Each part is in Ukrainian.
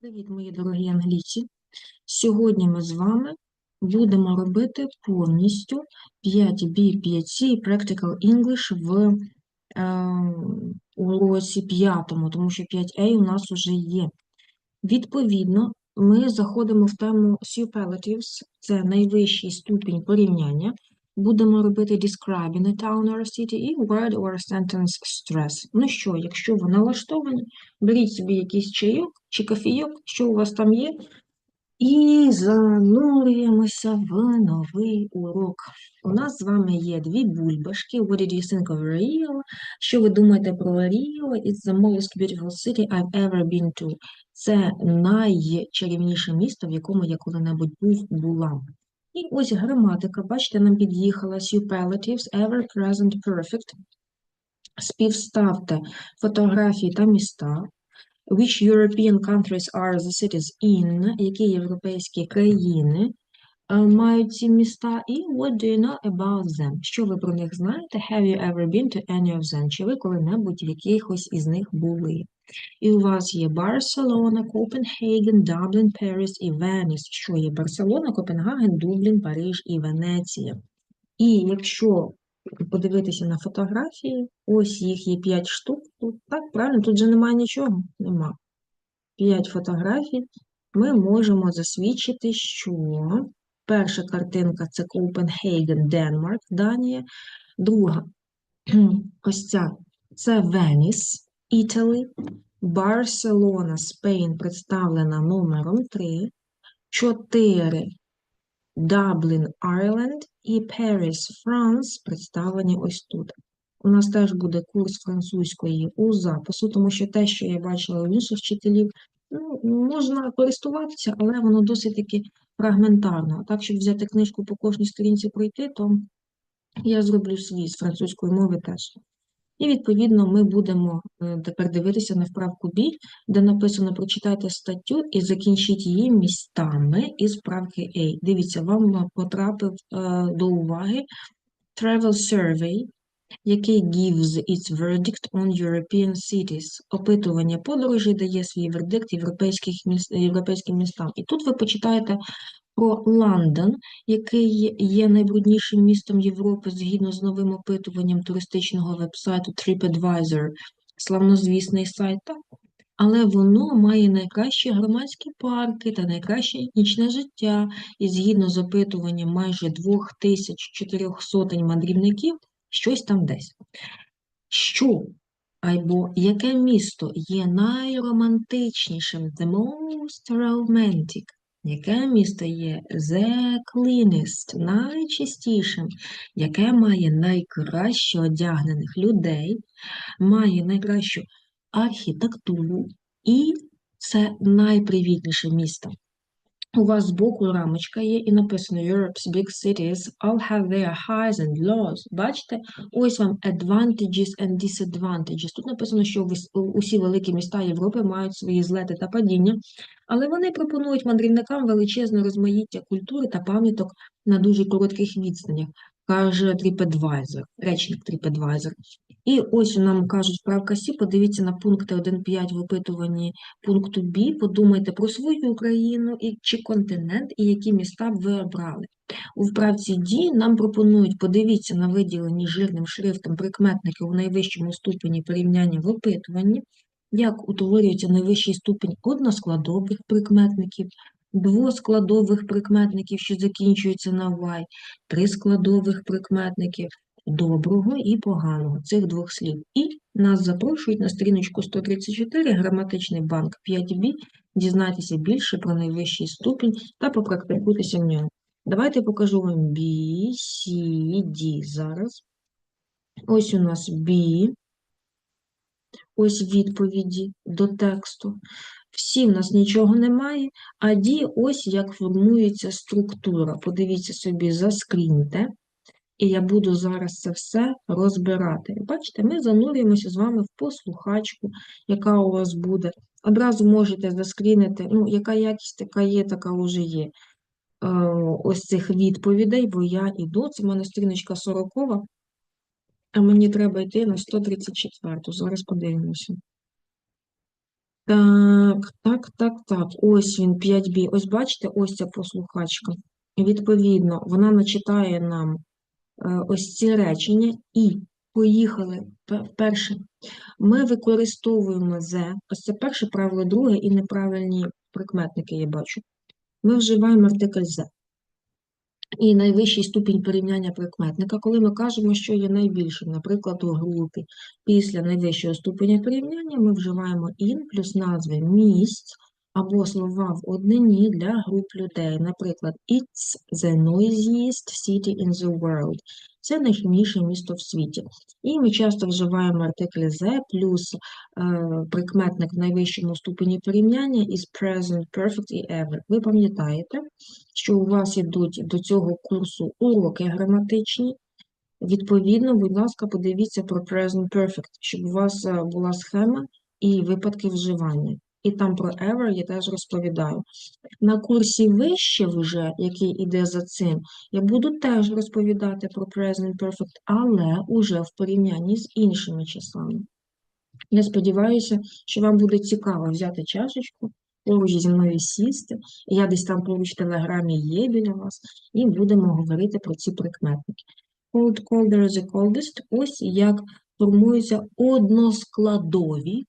Привіт. Мої дорогі англійці. Сьогодні ми з вами будемо робити повністю 5B, 5C Practical English в е, уроці п'ятому, тому що 5A у нас вже є. Відповідно, ми заходимо в тему superlatives, це найвищий ступінь порівняння. Будемо робити describing a town or a city і word or a sentence stress. Ну що, якщо ви налаштовані, беріть собі якийсь чайок чи кофійок, що у вас там є, і занурюємося в новий урок. У нас з вами є дві бульбашки. What did you think of Rio? Що ви думаєте про Rio? It's the most beautiful city I've ever been to. Це найчарівніше місто, в якому я коли-небудь був, була. І ось граматика, бачите, нам під'їхала superlatives, ever, present, perfect. Співставте фотографії та міста. Which European countries are the cities in? Які європейські країни е, мають ці міста? І what do you know about them? Що ви про них знаєте? Have you ever been to any of them? Чи ви коли-небудь в якихось із них були? І у вас є Барселона, Копенгаген, Даблін, Париж і Веніс. Що є Барселона, Копенгаген, Дублін, Париж і Венеція. І якщо подивитися на фотографії, ось їх є 5 штук. Тут, так, правильно, тут же немає нічого. Нема. 5 фотографій. Ми можемо засвідчити, що перша картинка це Копенгаген, Денмарк, Данія. Друга ось ця це Веніс, Італій. Барселона, Спейн представлена номером 3. 4 Даблін, Айрленд і Паріс, Франс представлені ось тут. У нас теж буде курс французької у запису, тому що те, що я бачила у інших вчителів, ну, можна користуватися, але воно досить таки фрагментарно. Так, щоб взяти книжку по кожній сторінці пройти, то я зроблю свій з французької мови теж. І, відповідно, ми будемо е, тепер дивитися на вправку B, де написано прочитайте статтю і закінчіть її містами із вправки A. Дивіться, вам потрапив е, до уваги Travel Survey, який gives its verdict on European cities. Опитування подорожей дає свій вердикт європейських міст, європейським містам. І тут ви почитаєте про Лондон, який є найбруднішим містом Європи згідно з новим опитуванням туристичного вебсайту TripAdvisor, славнозвісний сайт, але воно має найкращі громадські парки та найкраще етнічне життя, і згідно з опитуванням майже 2400 мандрівників, щось там десь. Що або яке місто є найромантичнішим, the most romantic? Яке місто є the cleanest, найчистішим, яке має найкраще одягнених людей, має найкращу архітектуру і це найпривітніше місто. У вас збоку рамочка є і написано Europe's big cities all have their highs and lows. Бачите? Ось вам advantages and disadvantages. Тут написано, що усі великі міста Європи мають свої злети та падіння, але вони пропонують мандрівникам величезне розмаїття культури та пам'яток на дуже коротких відстанях, каже TripAdvisor, речник TripAdvisor. І ось нам кажуть вправка Сі, подивіться на пункти 1.5 в опитуванні пункту Б, подумайте про свою країну і, чи континент, і які міста б ви обрали. У вправці D нам пропонують подивіться на виділені жирним шрифтом прикметники у найвищому ступені порівняння в опитуванні, як утворюється найвищий ступінь односкладових прикметників, двоскладових прикметників, що закінчуються на Y, трискладових прикметників, доброго і поганого цих двох слів. І нас запрошують на сторіночку 134 граматичний банк 5B. Дізнайтеся більше про найвищий ступінь та попрактикуйтеся в ньому. Давайте покажу вам B, C, D зараз. Ось у нас B. Ось відповіді до тексту. Всі в нас нічого немає, а D ось як формується структура. Подивіться собі, заскріньте. І я буду зараз це все розбирати. Бачите, ми занурюємося з вами в послухачку, яка у вас буде. Одразу можете заскрінити, ну, яка якість така є, така вже є. ось цих відповідей, бо я іду, це в мене сторіночка 40, а мені треба йти на 134. Зараз подивимося. Так, так, так, так. Ось він 5B. Ось бачите, ось ця послухачка. Відповідно, вона начитає нам е, ось ці речення і поїхали. Пе- Перше, ми використовуємо «the». Ось це перше правило, друге і неправильні прикметники я бачу. Ми вживаємо артикль «the». І найвищий ступінь порівняння прикметника, коли ми кажемо, що є найбільшим, наприклад, у групі. Після найвищого ступеня порівняння ми вживаємо in плюс назви місць або слова в однині для груп людей. Наприклад, It's the noisiest city in the world. Це найшумніше місто в світі. І ми часто вживаємо артиклі the плюс е, прикметник в найвищому ступені порівняння із present, perfect і ever. Ви пам'ятаєте, що у вас ідуть до цього курсу уроки граматичні. Відповідно, будь ласка, подивіться про Present Perfect, щоб у вас е, була схема і випадки вживання. І там про ever я теж розповідаю. На курсі вище вже, який іде за цим, я буду теж розповідати про Present Perfect, але уже в порівнянні з іншими числами. Я сподіваюся, що вам буде цікаво взяти чашечку, поруч зі мною сісти. Я десь там поруч в телеграмі є біля вас, і будемо говорити про ці прикметники. Cold, colder, the coldest. Ось як формуються односкладові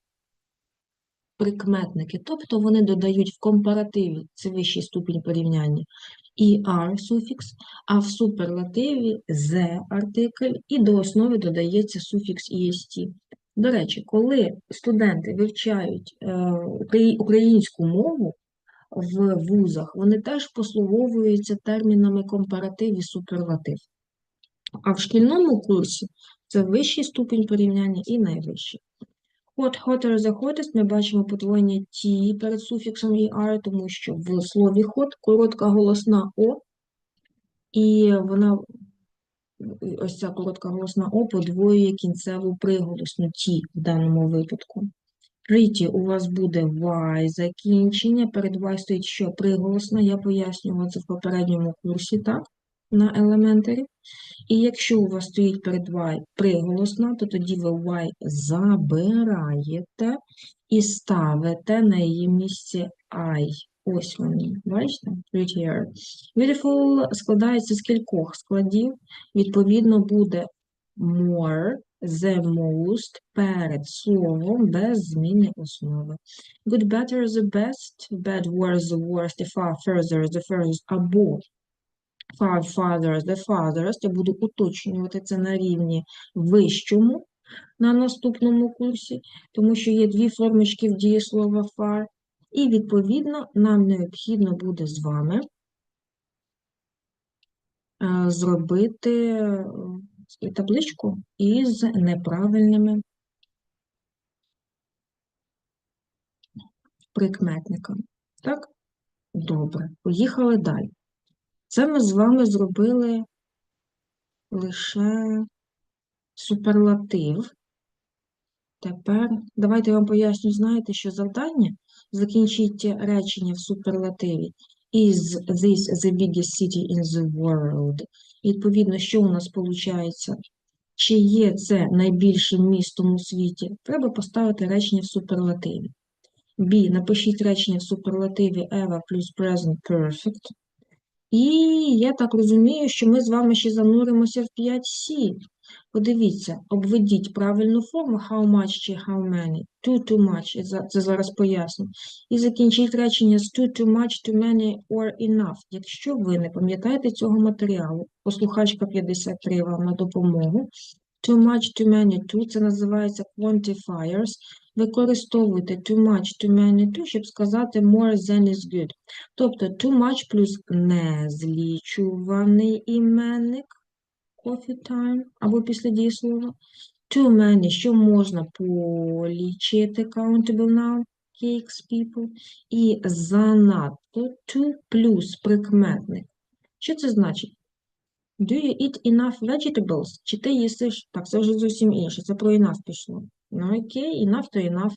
прикметники, тобто вони додають в компаративі, це вищий ступінь порівняння, er суфікс, а в суперлативі the артикль, і до основи додається суфікс est. До речі, коли студенти вивчають е, українську мову в вузах, вони теж послуговуються термінами компаратив і суперлатив. А в шкільному курсі це вищий ступінь порівняння і найвищий. Hot, hotter, the ми бачимо подвоєння ті перед суфіксом er, тому що в слові hot коротка голосна о, і вона, ось ця коротка голосна о подвоює кінцеву приголосну ті в даному випадку. Pretty у вас буде y закінчення, перед y стоїть що приголосна, я пояснювала це в попередньому курсі, так, на елементарі. І якщо у вас стоїть перед y приголосна, то тоді ви y забираєте і ставите на її місце I. Ось вони, бачите? Prettier. Beautiful складається з кількох складів. Відповідно, буде more, the most перед словом без зміни основи. Good, better, the best, bad, worse, the worst, і far, further, the furthest, або far, farther, the farthest. Я буду уточнювати це на рівні вищому на наступному курсі, тому що є дві формочки в дієслова far. І, відповідно, нам необхідно буде з вами е, зробити е, табличку із неправильними прикметниками. Так? Добре, поїхали далі. Це ми з вами зробили лише суперлатив. Тепер давайте я вам поясню, знаєте, що завдання закінчіть речення в суперлативі is this the biggest city in the world. Відповідно, що у нас виходить? Чи є це найбільшим містом у світі? Треба поставити речення в суперлативі. B. Напишіть речення в суперлативі ever плюс present perfect. І я так розумію, що ми з вами ще зануримося в 5C. Подивіться, обведіть правильну форму how much чи how many. Too, too much. Це зараз поясню. І закінчіть речення з too, too much, too many or enough. Якщо ви не пам'ятаєте цього матеріалу, послухачка 53 вам на допомогу. Too much, too many, too – це називається quantifiers. Використовуйте too much, too many, too, щоб сказати more than is good. Тобто too much плюс незлічуваний іменник coffee time або після дієслова. Too many, що можна полічити countable noun, cakes, people. І занадто too плюс прикметник. Що це значить? Do you eat enough vegetables? Чи ти їсиш? Так, це вже зовсім інше. Це про enough пішло. Ну окей, enough то enough.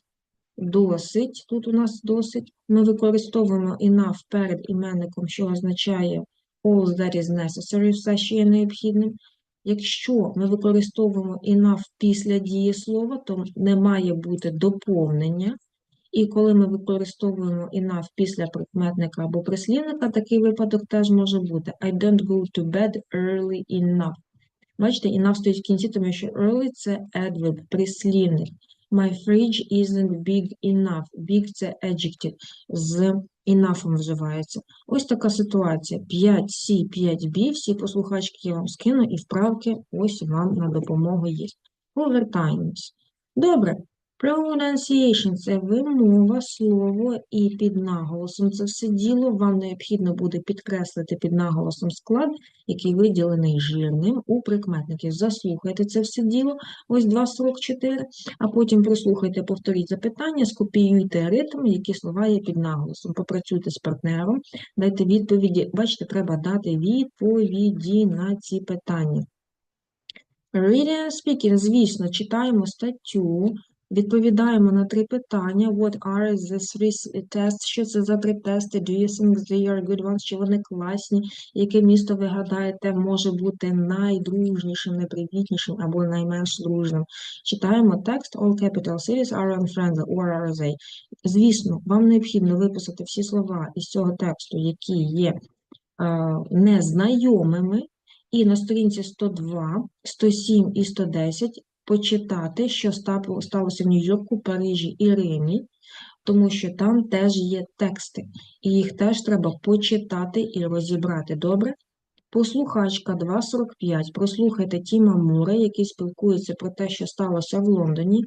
досить. Тут у нас досить. Ми використовуємо enough перед іменником, що означає all that is necessary, все, що є необхідним. Якщо ми використовуємо enough після дієслова, то не має бути доповнення. І коли ми використовуємо enough після прикметника або прислівника, такий випадок теж може бути I don't go to bed early enough. Бачите, enough стоїть в кінці, тому що early – це adverb, прислівник. My fridge isn't big enough. Big – це adjective, з enough вживається. Ось така ситуація. 5C, 5B, всі послухачки я вам скину, і вправки ось вам на допомогу є. Повертаємось. Добре. Pronunciation – це вимова, слово і під наголосом це все діло. Вам необхідно буде підкреслити під наголосом склад, який виділений жирним у прикметників. Заслухайте це все діло, ось 2.44, а потім прослухайте, повторіть запитання, скопіюйте ритм, які слова є під наголосом. Попрацюйте з партнером, дайте відповіді. Бачите, треба дати відповіді на ці питання. Reading and speaking, звісно, читаємо статтю, відповідаємо на три питання. What are the three tests? Що це за три тести? Do you think they are good ones? Чи вони класні? Яке місто ви гадаєте може бути найдружнішим, найпривітнішим або найменш дружним? Читаємо текст. All capital cities are unfriendly. Or are they? Звісно, вам необхідно виписати всі слова із цього тексту, які є е, незнайомими, і на сторінці 102, 107 і 110 почитати, що сталося в Нью-Йорку, Парижі і Римі, тому що там теж є тексти, і їх теж треба почитати і розібрати. Добре? Послухачка 2.45. Прослухайте Тіма Муре, який спілкується про те, що сталося в Лондоні.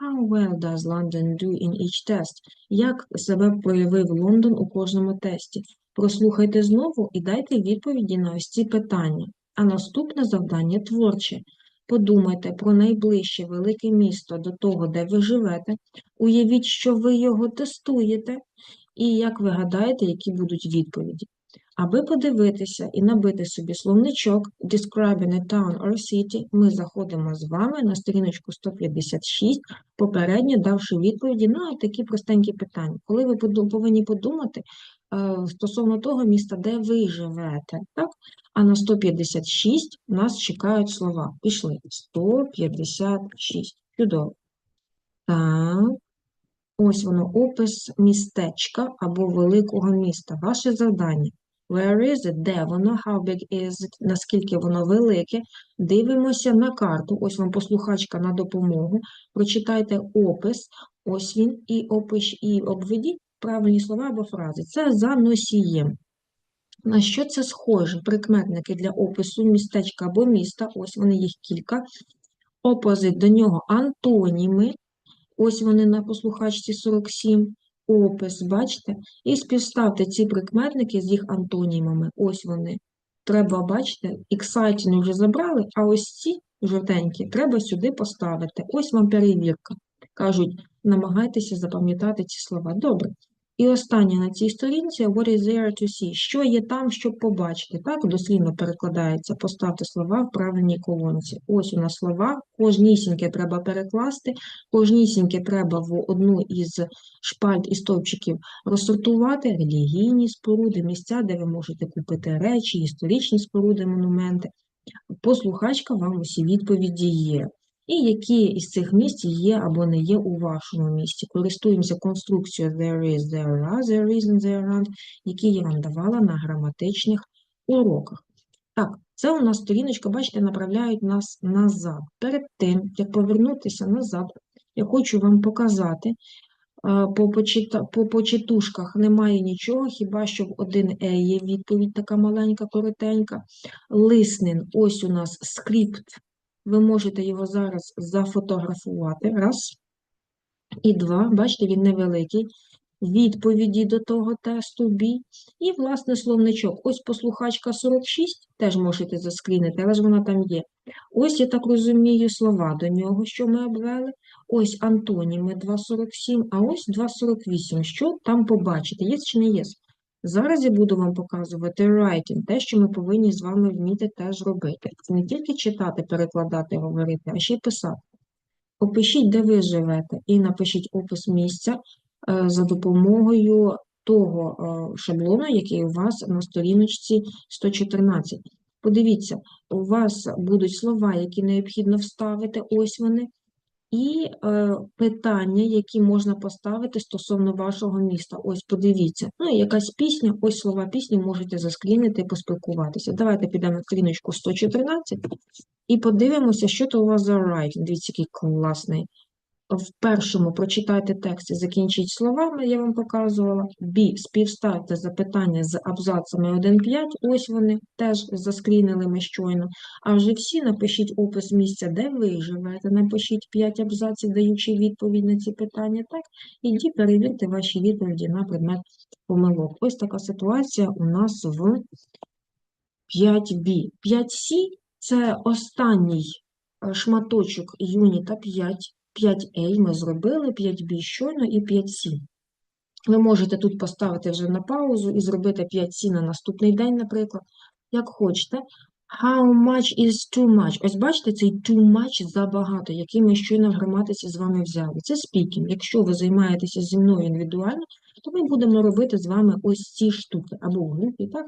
How well does London do in each test? Як себе проявив Лондон у кожному тесті? Прослухайте знову і дайте відповіді на ось ці питання. А наступне завдання творче. Подумайте про найближче велике місто до того, де ви живете. Уявіть, що ви його тестуєте, і як ви гадаєте, які будуть відповіді. Аби подивитися і набити собі словничок Describing a town or city, ми заходимо з вами на сторіночку 156, попередньо давши відповіді на такі простенькі питання. Коли ви повинні подумати е, стосовно того міста, де ви живете, так? А на 156 нас чекають слова. Пішли. 156. Чудово. Так. Ось воно, опис містечка або великого міста. Ваше завдання. Where is it? Де воно? How big is it? Наскільки воно велике? Дивимося на карту. Ось вам послухачка на допомогу. Прочитайте опис. Ось він. І опиш, і обведіть правильні слова або фрази. Це за носієм. На що це схоже? Прикметники для опису містечка або міста. Ось вони їх кілька. Опозит до нього антоніми. Ось вони на послухачці 47. Опис, бачите? І співставте ці прикметники з їх антонімами. Ось вони. Треба, бачите, exciting вже забрали, а ось ці жовтенькі треба сюди поставити. Ось вам перевірка. Кажуть, намагайтеся запам'ятати ці слова. Добре. І останнє на цій сторінці what is there to see? Що є там, щоб побачити? Так, дослівно перекладається. Поставте слова в правильній колонці. Ось у нас слова, кожнісіньке треба перекласти, кожнісіньке треба в одну із шпальт і стовпчиків розсортувати, релігійні споруди, місця, де ви можете купити речі, історичні споруди, монументи. Послухачка вам усі відповіді є. І які із цих місць є або не є у вашому місті. Користуємося конструкцією there is, there are, there is and there aren't, які я вам давала на граматичних уроках. Так, це у нас сторіночка, бачите, направляють нас назад. Перед тим, як повернутися назад, я хочу вам показати, по, почита, по почитушках немає нічого, хіба що в 1Е є відповідь така маленька, коротенька. Лиснин, ось у нас скрипт. Ви можете його зараз зафотографувати. Раз. І два. Бачите, він невеликий. Відповіді до того тесту B. І, власне, словничок. Ось послухачка 46, теж можете заскрінити, але ж вона там є. Ось, я так розумію, слова до нього, що ми обвели. Ось антоніми 2,47, а ось 2,48. Що там побачите? Є чи не є? Зараз я буду вам показувати writing, те, що ми повинні з вами вміти теж робити. Це не тільки читати, перекладати, говорити, а ще й писати. Опишіть, де ви живете, і напишіть опис місця е, за допомогою того е, шаблону, який у вас на сторіночці 114. Подивіться, у вас будуть слова, які необхідно вставити, ось вони, і е, питання, які можна поставити стосовно вашого міста. Ось подивіться. Ну, якась пісня, ось слова пісні можете заскрінити і поспілкуватися. Давайте підемо на сторіночку 114 і подивимося, що то у вас за writing. Дивіться, який класний. В першому прочитайте текст і закінчіть словами, я вам показувала. Б. Співставте запитання з абзацами 1.5. Ось вони теж заскрінили ми щойно. А вже всі напишіть опис місця, де ви живете. Напишіть 5 абзаців, даючи відповідь на ці питання. Так, і іді перевірте ваші відповіді на предмет помилок. Ось така ситуація у нас в 5Б. 5С це останній е, шматочок юніта 5. 5A ми зробили, 5B щойно і 5C. Ви можете тут поставити вже на паузу і зробити 5C на наступний день, наприклад, як хочете. How much is too much? Ось бачите, цей too much забагато, який ми щойно в граматиці з вами взяли. Це speaking. Якщо ви займаєтеся зі мною індивідуально, то ми будемо робити з вами ось ці штуки або групі, так?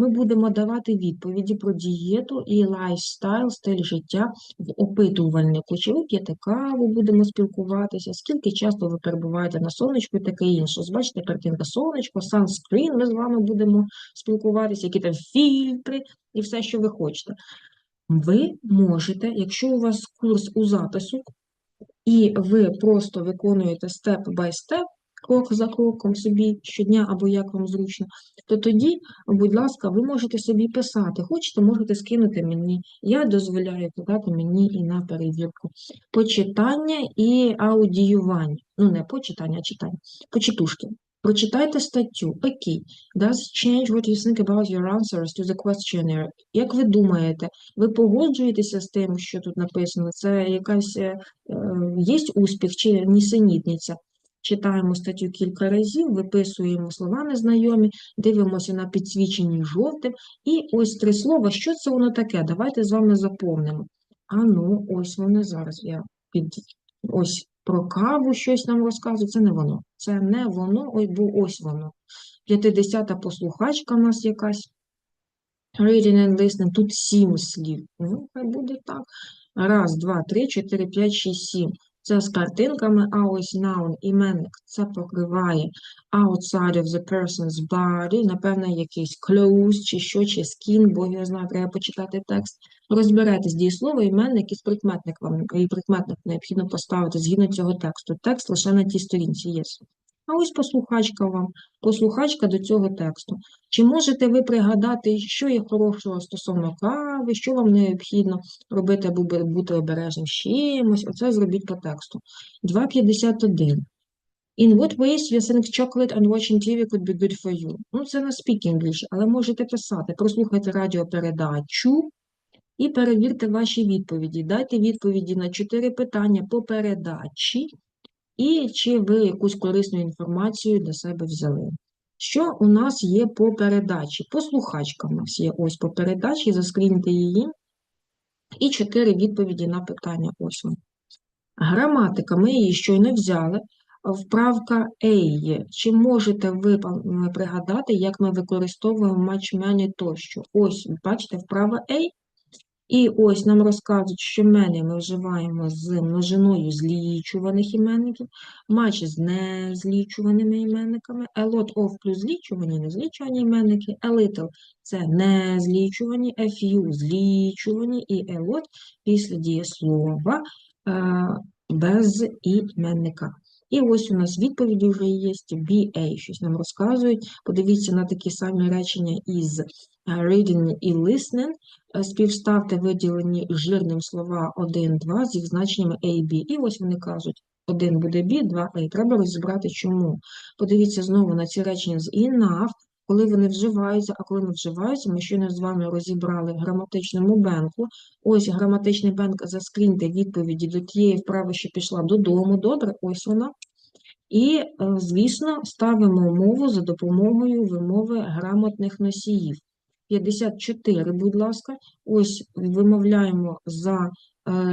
Ми будемо давати відповіді про дієту і лайфстайл, стиль життя в опитувальнику. Чи ви п'єте каву, будемо спілкуватися, скільки часто ви перебуваєте на сонечку і таке інше. Бачите, картинка сонечко, санскрін, ми з вами будемо спілкуватися, які там фільтри і все, що ви хочете. Ви можете, якщо у вас курс у запису, і ви просто виконуєте степ бай степ, крок за кроком собі щодня або як вам зручно, то тоді, будь ласка, ви можете собі писати. Хочете, можете скинути мені. Я дозволяю подати мені і на перевірку. Почитання і аудіювання. Ну, не почитання, а читання. Почитушки. Прочитайте статтю. Окей. Does change what you think about your answers to the questionnaire? Як ви думаєте, ви погоджуєтеся з тим, що тут написано? Це якась е, є успіх чи нісенітниця? Читаємо статтю кілька разів, виписуємо слова незнайомі, дивимося на підсвічені жовтим. І ось три слова. Що це воно таке? Давайте з вами заповнимо. А ну, ось воно зараз. Я під ось про каву щось нам розказує. Це не воно. Це не воно, ой, бо ось воно. 50-та послухачка у нас якась. Reading and listening. Тут сім слів. Ну, хай буде так. Раз, два, три, чотири, п'ять, шість, сім. Це з картинками, а ось noun, іменник, це покриває outside of the person's body, напевно, якийсь clothes, чи що, чи skin, бо я знаю, треба почитати текст. Розберетесь дієслово, іменник і прикметник вам, і прикметник необхідно поставити згідно цього тексту. Текст лише на тій сторінці є. А ось послухачка вам, послухачка до цього тексту. Чи можете ви пригадати, що є хорошого стосовно кави, що вам необхідно робити, аби бути обережним з чимось? Оце зробіть по тексту. 2.51. In what ways you think chocolate and watching TV could be good for you? Ну, це на speak English, але можете писати. Прослухайте радіопередачу і перевірте ваші відповіді. Дайте відповіді на чотири питання по передачі і чи ви якусь корисну інформацію для себе взяли. Що у нас є по передачі? Послухачка у нас є ось по передачі, заскріньте її. І чотири відповіді на питання ось. Граматика, ми її щойно взяли. Вправка A. Чи можете ви пригадати, як ми використовуємо матчмені тощо? Ось, бачите, вправа A. І ось нам розказують, що мені ми вживаємо з множиною злічуваних іменників, матч з незлічуваними іменниками, a lot of плюс злічувані, незлічувані іменники, a little – це незлічувані, a few – злічувані, і a lot після дієслова е, без іменника. І ось у нас відповіді вже є, BA, щось нам розказують. Подивіться на такі самі речення із е, reading і listening. Е, Співставте виділені жирним слова 1, 2 з їх значеннями A, B. І ось вони кажуть, 1 буде B, 2 A. Треба розібрати чому. Подивіться знову на ці речення з enough, коли вони вживаються, а коли не вживаються, ми щойно з вами розібрали в граматичному бенку. Ось граматичний бенк, заскріньте відповіді до тієї вправи, що пішла додому. Добре, ось вона. І, е, звісно, ставимо мову за допомогою вимови грамотних носіїв. 54, будь ласка, ось вимовляємо за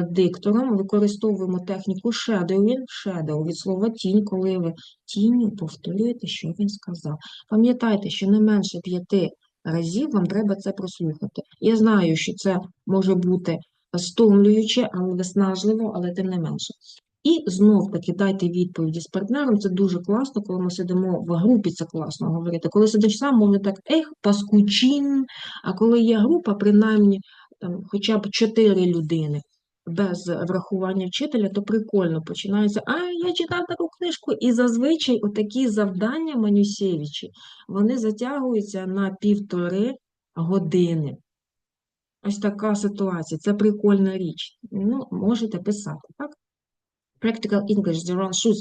диктором, використовуємо техніку shadowing, shadow від слова тінь, коли ви тінню повторюєте, що він сказав. Пам'ятайте, що не менше п'яти разів вам треба це прослухати. Я знаю, що це може бути стомлююче, але виснажливо, але тим не менше. І знов таки дайте відповіді з партнером. Це дуже класно, коли ми сидимо в групі, це класно говорити. Коли сидиш сам, може так ех, паскучин. А коли є група, принаймні там, хоча б чотири людини без врахування вчителя, то прикольно починається. А я читав таку книжку, і зазвичай отакі завдання Манюсєвичі, вони затягуються на півтори години. Ось така ситуація. Це прикольна річ. Ну, можете писати, так? Practical English, the wrong shoes.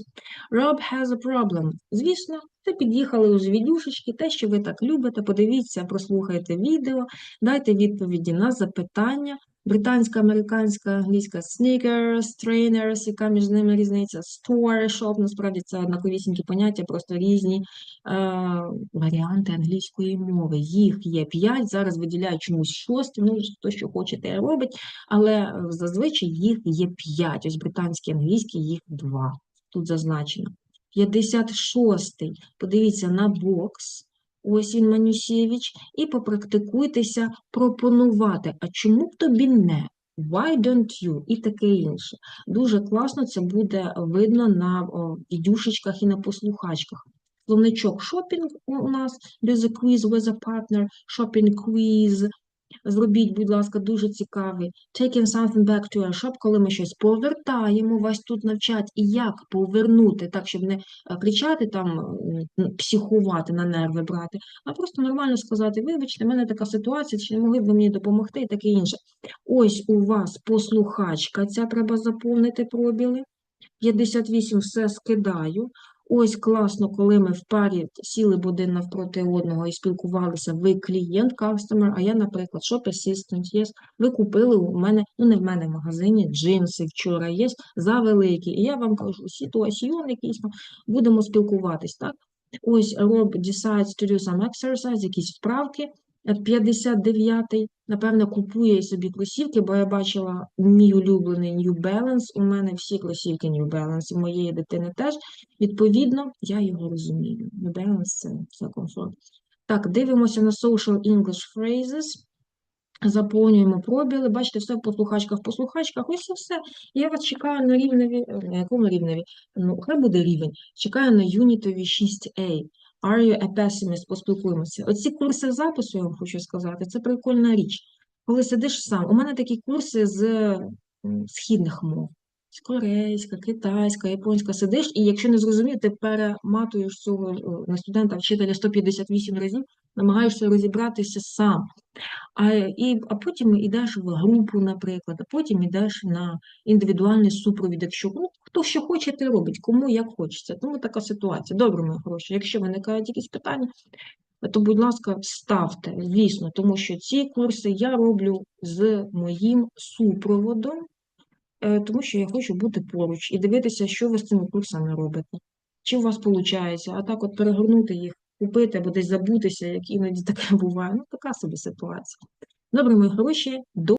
Rob has a problem. Звісно, це під'їхали уже відюшечки, те, що ви так любите. Подивіться, прослухайте відео, дайте відповіді на запитання. Британська, американська, англійська sneakers, trainers, яка між ними різниця, store, shop, насправді це однаковісінькі поняття, просто різні е, варіанти англійської мови. Їх є п'ять, зараз виділяю чомусь шостий, ну, хто що хоче, те робить, але е, зазвичай їх є п'ять. Ось британський, англійський, їх два. Тут зазначено. 56-й. Подивіться на бокс. Ось він, Манюсєвич, і попрактикуйтеся пропонувати. А чому б тобі не? Why don't you? І таке інше. Дуже класно це буде видно на відюшечках і на послухачках. Словничок шопінг у нас без a quiz with a partner, shopping quiz. Зробіть, будь ласка, дуже цікавий. Taking something back to your shop, коли ми щось повертаємо, вас тут навчать, і як повернути, так, щоб не е, кричати там, психувати, на нерви брати, а просто нормально сказати, вибачте, в мене така ситуація, чи не могли б ви мені допомогти, і таке інше. Ось у вас послухачка, ця треба заповнити пробіли. 58 все скидаю. Ось класно, коли ми в парі сіли б один навпроти одного і спілкувалися, ви клієнт, customer, а я, наприклад, shop assistant, yes. Ви купили у мене, ну не в мене в магазині, джинси вчора є, завеликі. І я вам кажу, ситуаціон якийсь, там, будемо спілкуватись, так? Ось Rob decides to do some exercise, якісь вправки. 59-й, напевно, купує собі кросівки, бо я бачила мій улюблений New Balance. У мене всі кросівки New Balance, і моєї дитини теж. Відповідно, я його розумію. New Balance це, це комфорт. Так, дивимося на Social English Phrases. Заповнюємо пробіли. Бачите, все в послухачках, послухачках. Ось і все. Я вас чекаю на рівневі, на якому рівневі? Ну, хай буде рівень. Чекаю на юнітові 6A. Are you a pessimist? Поспілкуємося. Оці курси запису, я вам хочу сказати, це прикольна річ. Коли сидиш сам. У мене такі курси з східних мов. Корейська, китайська, японська. Сидиш, і якщо не зрозумів, ти перематуєш цього е, на студента вчителя 158 разів, намагаєшся розібратися сам. А, і, а потім йдеш в групу, наприклад, а потім йдеш на індивідуальний супровід, якщо ну, хто що хоче, те робить, кому як хочеться. Тому така ситуація. Добре, мої хороші. Якщо виникають якісь питання, то, будь ласка, ставте, звісно, тому що ці курси я роблю з моїм супроводом, тому що я хочу бути поруч і дивитися, що ви з цими курсами робите. Чи у вас виходить, а так от перегорнути їх, купити або десь забутися, як іноді таке буває. Ну, така собі ситуація. Добре, мої хороші, до